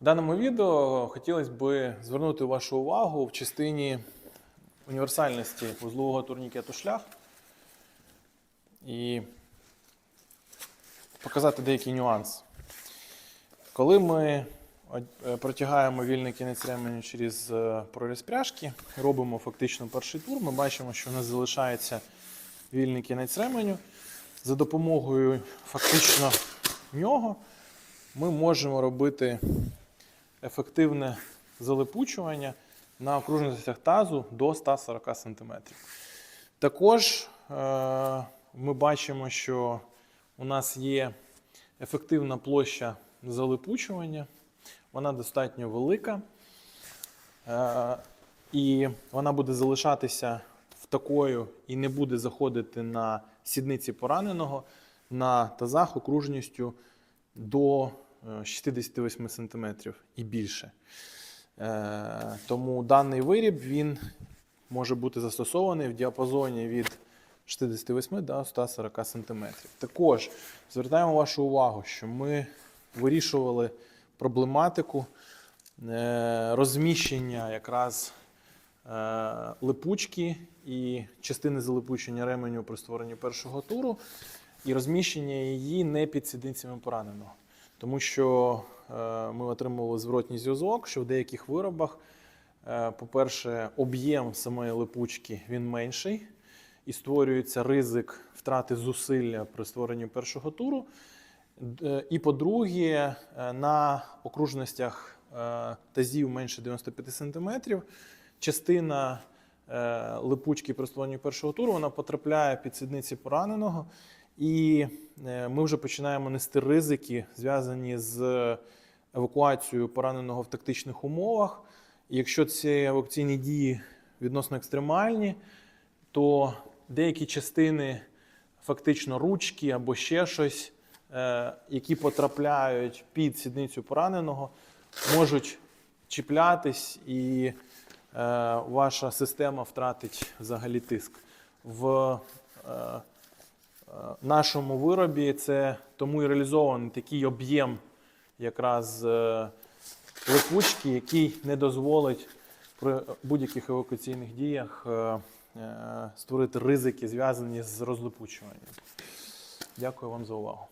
В даному відео хотілося б звернути вашу увагу в частині універсальності вузлового турнікету шлях і показати деякий нюанс. Коли ми е, протягаємо вільний кінець ременю через е, проріз пряжки, робимо фактично перший тур, ми бачимо, що у нас залишається вільний кінець ременю. За допомогою фактично нього ми можемо робити ефективне залипучування на окружностях тазу до 140 см. Також е, ми бачимо, що у нас є ефективна площа залипучування, вона достатньо велика. Е, і вона буде залишатися в такою і не буде заходити на сідниці пораненого на тазах окружністю до 68 см і більше. Е, Тому даний виріб він може бути застосований в діапазоні від 68 до 140 см. Також звертаємо вашу увагу, що ми вирішували проблематику е, розміщення якраз е, липучки і частини залипучення ременю при створенні першого туру, і розміщення її не під сідницями пораненого. Тому що е, ми отримували зворотній зв'язок, що в деяких виробах, е, по-перше, об'єм самої липучки він менший, і створюється ризик втрати зусилля при створенні першого туру. Е, І по-друге, на окружностях тазів менше 95 см частина липучки при створенні першого туру вона потрапляє під сідниці пораненого, і е, ми вже починаємо нести ризики, зв'язані з евакуацією пораненого в тактичних умовах. І якщо ці евакуаційні дії відносно екстремальні, то деякі частини, фактично ручки або ще щось, е, які потрапляють під сідницю пораненого, можуть чіплятись, і е, ваша система втратить взагалі тиск. В нашому виробі це тому і реалізований такий об'єм якраз е, липучки, який не дозволить при будь-яких евакуаційних діях е, е, створити ризики, зв'язані з розлипучуванням. Дякую вам за увагу.